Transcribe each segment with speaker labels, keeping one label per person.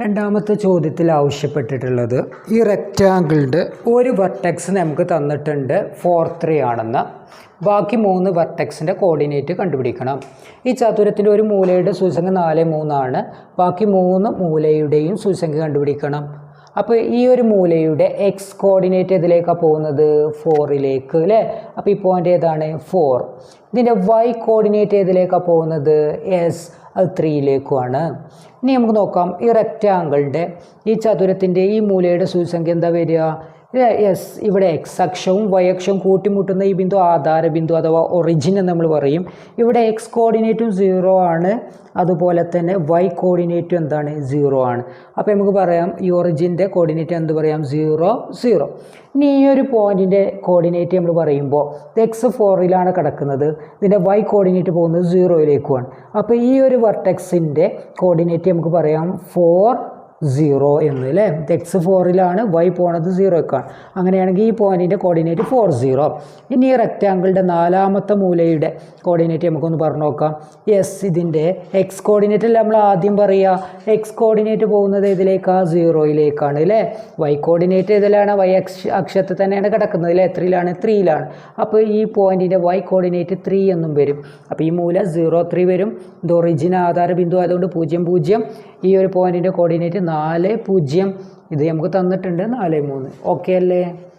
Speaker 1: രണ്ടാമത്തെ ചോദ്യത്തിൽ ആവശ്യപ്പെട്ടിട്ടുള്ളത് ഈ റെക്റ്റാങ്കിളിന്റെ ഒരു വെർട്ടെക്സ് നമുക്ക് തന്നിട്ടുണ്ട് ഫോർ ത്രീ ആണെന്ന്. ബാക്കി മൂന്ന് വെർട്ടെക്സിന്റെ കോർഡിനേറ്റ് കണ്ടുപിടിക്കണം. ഈ ചതുരത്തിന്റെ ഒരു മൂലയുടെ സൂചക നാല് മൂന്നാണ്. ബാക്കി മൂന്ന് മൂലയുടെയും സൂചക കണ്ടുപിടിക്കണം. അപ്പോൾ ഈ ഒരു മൂലയുടെ എക്സ് കോർഡിനേറ്റ് ഇതിലേക്കാണ് പോകുന്നത്? ഫോറിലേക്ക് അല്ലേ? അപ്പോൾ ഈ പോയിന്റ് ഏതാണ്? ഫോർ ഇതിന്റെ വൈ കോർഡിനേറ്റ് ഏതിലേക്കാണ് പോകുന്നത്? എസ് അത് ത്രീയിലേക്കുമാണ്. ഇനി നമുക്ക് നോക്കാം. ഈ റെക്റ്റാങ്കിളിന്റെ ഈ ചതുരത്തിന്റെ ഈ മൂലയുടെ സൂചിസംഖ്യ എന്താ വരിക? യെസ് ഇവിടെ എക്സ് അക്ഷവും വൈ അക്ഷവും കൂട്ടിമുട്ടുന്ന ഈ ബിന്ദു ആധാര ബിന്ദു അഥവാ ഒറിജിൻ എന്ന് നമ്മൾ പറയും. ഇവിടെ എക്സ് കോർഡിനേറ്റും സീറോ ആണ്. അതുപോലെ തന്നെ വൈ കോർഡിനേറ്റും എന്താണ്? സീറോ ആണ്. അപ്പോൾ നമുക്ക് പറയാം ഈ ഒറിജിന്റെ കോർഡിനേറ്റ് എന്ത് പറയാം? സീറോ സീറോ ഇനി ഈ ഒരു പോയിന്റിന്റെ കോർഡിനേറ്റ് നമ്മൾ പറയുമ്പോൾ എക്സ് ഫോറിലാണ് കിടക്കുന്നത്. ഇതിന്റെ വൈ കോർഡിനേറ്റ് പോകുന്നത് സീറോയിലേക്കുമാണ് അപ്പോൾ ഈ ഒരു വർട്ടെക്സിന്റെ കോർഡിനേറ്റ് നമുക്ക് പറയാം ഫോർ സീറോ എന്ന് അല്ലേ എക്സ് ഫോറിലാണ് വൈ പോണത് സീറോയ്ക്കാണ് അങ്ങനെയാണെങ്കിൽ ഈ പോയിന്റിന്റെ കോർഡിനേറ്റ് ഫോർ സീറോ ഇനി ഈ റെക്റ്റാങ്കിളിന്റെ നാലാമത്തെ മൂലയുടെ കോർഡിനേറ്റ് നമുക്കൊന്ന് പറഞ്ഞു നോക്കാം. എസ് ഇതിന്റെ എക്സ് കോർഡിനേറ്റ് അല്ല നമ്മൾ ആദ്യം പറയുക എക്സ് കോർഡിനേറ്റ് പോകുന്നത് ഇതിലേക്കാണ് സീറോയിലേക്കാണ് അല്ലേ? വൈ കോർഡിനേറ്റ് ഇതിലാണ് വൈ അക്ഷ അക്ഷത്തിൽ തന്നെയാണ് കിടക്കുന്നത് അല്ലേ? എത്രയിലാണ് ത്രീയിലാണ് അപ്പോൾ ഈ പോയിന്റിന്റെ വൈ കോർഡിനേറ്റ് ത്രീ എന്നും വരും. അപ്പോൾ ഈ മൂല സീറോ ത്രീ വരും. ഇത് ഒറിജിൻ ആധാര ബിന്ദു ആയതുകൊണ്ട് പൂജ്യം പൂജ്യം. ഈ ഒരു പോയിന്റിന്റെ കോർഡിനേറ്റ് നാല് പൂജ്യം. ഇത് നമുക്ക് തന്നിട്ടുണ്ട്. നാല് മൂന്ന്. ഓക്കെ അല്ലേ?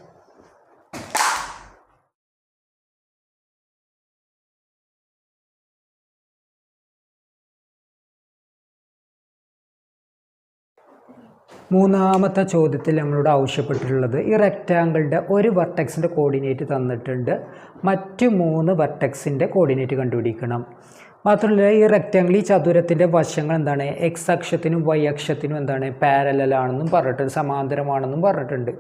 Speaker 1: മൂന്നാമത്തെ ചോദ്യത്തിൽ നമ്മളോട് ആവശ്യപ്പെട്ടിട്ടുള്ളത് ഈ റെക്റ്റാങ്കിളിന്റെ ഒരു വർട്ടക്സിന്റെ കോർഡിനേറ്റ് തന്നിട്ടുണ്ട്. മറ്റ് മൂന്ന് വർട്ടക്സിന്റെ കോർഡിനേറ്റ് കണ്ടുപിടിക്കണം. മാത്രമല്ല ഈ റെക്റ്റാങ്കിൾ ഈ ചതുരത്തിന്റെ വശങ്ങൾ എന്താണ്? എക്സ് അക്ഷത്തിനും വൈ അക്ഷത്തിനും എന്താണ്? പാരലാണെന്നും പറഞ്ഞിട്ടുണ്ട് സമാന്തരമാണെന്നും പറഞ്ഞിട്ടുണ്ട്.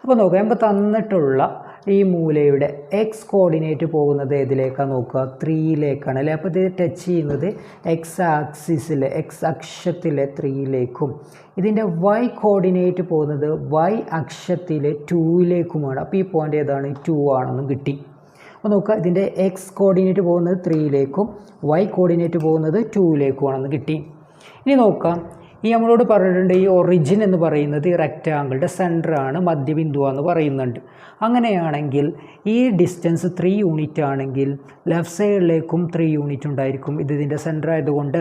Speaker 1: അപ്പോൾ നോക്കുക നമുക്ക് തന്നിട്ടുള്ള ഈ മൂലയുടെ എക്സ് കോർഡിനേറ്റ് പോകുന്നത് ഏതിലേക്കാണ് നോക്കുക? ത്രീയിലേക്കാണ് അല്ലേ? അപ്പോൾ ഇത് ടച്ച് ചെയ്യുന്നത് എക്സ് ആക്സിസിലെ എക്സ് അക്ഷത്തിലെ ത്രീയിലേക്കും ഇതിന്റെ വൈ കോർഡിനേറ്റ് പോകുന്നത് വൈ അക്ഷത്തിലെ ടൂയിലേക്കുമാണ് അപ്പോൾ ഈ പോയിന്റ് ഏതാണ്? ടു ആണെന്നും കിട്ടി. അപ്പോൾ നോക്കുക ഇതിന്റെ എക്സ് കോർഡിനേറ്റ് പോകുന്നത് ത്രീയിലേക്കും വൈ കോർഡിനേറ്റ് പോകുന്നത് ടൂയിലേക്കുമാണെന്ന് കിട്ടി. ഇനി നോക്കാം. ഈ നമ്മളോട് പറഞ്ഞിട്ടുണ്ട് ഈ ഒറിജിൻ എന്ന് പറയുന്നത് ഈ റെക്റ്റാങ്കിളുടെ സെന്ററാണ് മധ്യബിന്ദുവാന്ന് പറയുന്നുണ്ട്. അങ്ങനെയാണെങ്കിൽ ഈ ഡിസ്റ്റൻസ് ത്രീ യൂണിറ്റ് ആണെങ്കിൽ ലെഫ്റ്റ് സൈഡിലേക്കും ത്രീ യൂണിറ്റ് ഉണ്ടായിരിക്കും. ഇത് ഇതിന്റെ സെന്റർ ആയതുകൊണ്ട്.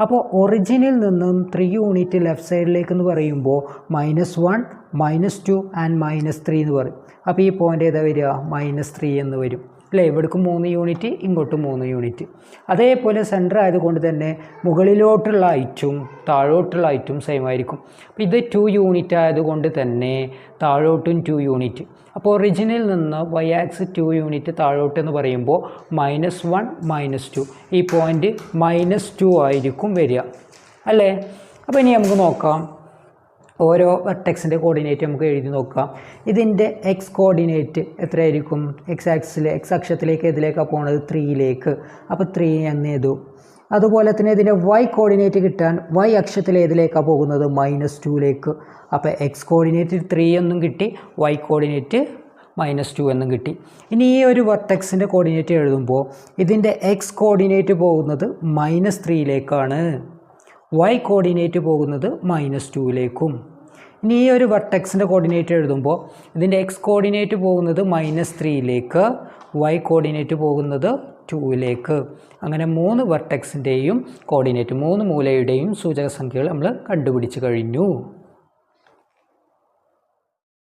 Speaker 1: അപ്പോൾ ഒറിജിനിൽ നിന്നും ത്രീ യൂണിറ്റ് ലെഫ്റ്റ് സൈഡിലേക്ക് എന്ന് പറയുമ്പോൾ minus one minus two and minus three എന്ന് പറയും. അപ്പോൾ ഈ പോയിന്റ് ഏതാ വരിക? മൈനസ് ത്രീ എന്ന് വരും. അല്ലേ ഇവിടേക്ക് മൂന്ന് യൂണിറ്റ് ഇങ്ങോട്ട് മൂന്ന് യൂണിറ്റ്. അതേപോലെ സെന്റർ ആയതുകൊണ്ട് തന്നെ മുകളിലോട്ടുള്ള ഐറ്റും താഴോട്ടുള്ള ഐറ്റും സെയിം ആയിരിക്കും. അപ്പോൾ ഇത് ടു യൂണിറ്റ് ആയതുകൊണ്ട് തന്നെ താഴോട്ടും ടു യൂണിറ്റ് അപ്പോൾ ഒറിജിനിൽ നിന്ന് വൈ ആക്സ് ടു യൂണിറ്റ് താഴോട്ട് എന്ന് പറയുമ്പോൾ മൈനസ് വൺ മൈനസ് ടു ഈ പോയിന്റ് മൈനസ് ടു ആയിരിക്കും വരിക. അല്ലേ? അപ്പോൾ ഇനി നമുക്ക് നോക്കാം. ഓരോ വെർട്ടെക്സിന്റെ കോർഡിനേറ്റ് നമുക്ക് എഴുതി നോക്കാം. ഇതിന്റെ എക്സ് കോർഡിനേറ്റ് എത്രയായിരിക്കും? എക്സ് ആക്സിൽ എക്സ് അക്ഷത്തിലേക്ക് ഇതിലേക്കാണ് പോകുന്നത് ത്രീയിലേക്ക് അപ്പോൾ ത്രീ എന്ന് എഴുതു. അതുപോലെ തന്നെ ഇതിന്റെ വൈ കോർഡിനേറ്റ് കിട്ടാൻ വൈ അക്ഷത്തിൽ ഏതിലേക്കാണ് പോകുന്നത്? മൈനസ് ടുവിലേക്ക് അപ്പോൾ എക്സ് കോർഡിനേറ്റ് ത്രീ എന്നും കിട്ടി വൈ കോർഡിനേറ്റ് മൈനസ് ടു എന്നും കിട്ടി. ഇനി ഈ ഒരു വർട്ടെക്സിന്റെ കോർഡിനേറ്റ് എഴുതുമ്പോൾ ഇതിന്റെ എക്സ് കോർഡിനേറ്റ് പോകുന്നത് മൈനസ് ത്രീയിലേക്കാണ് വൈ കോർഡിനേറ്റ് പോകുന്നത് മൈനസ് ടുവിലേക്കും ഇനി ഈ ഒരു വെർട്ടെക്സിന്റെ കോർഡിനേറ്റ് എഴുതുമ്പോൾ ഇതിന്റെ എക്സ് കോർഡിനേറ്റ് പോകുന്നത് മൈനസ് ത്രീയിലേക്ക് വൈ കോർഡിനേറ്റ് പോകുന്നത് ടൂവിലേക്ക് അങ്ങനെ മൂന്ന് വെർട്ടെക്സിന്റെയും കോർഡിനേറ്റ് മൂന്ന് മൂലയുടെയും സൂചക സംഖ്യകൾ നമ്മൾ കണ്ടുപിടിച്ച് കഴിഞ്ഞു.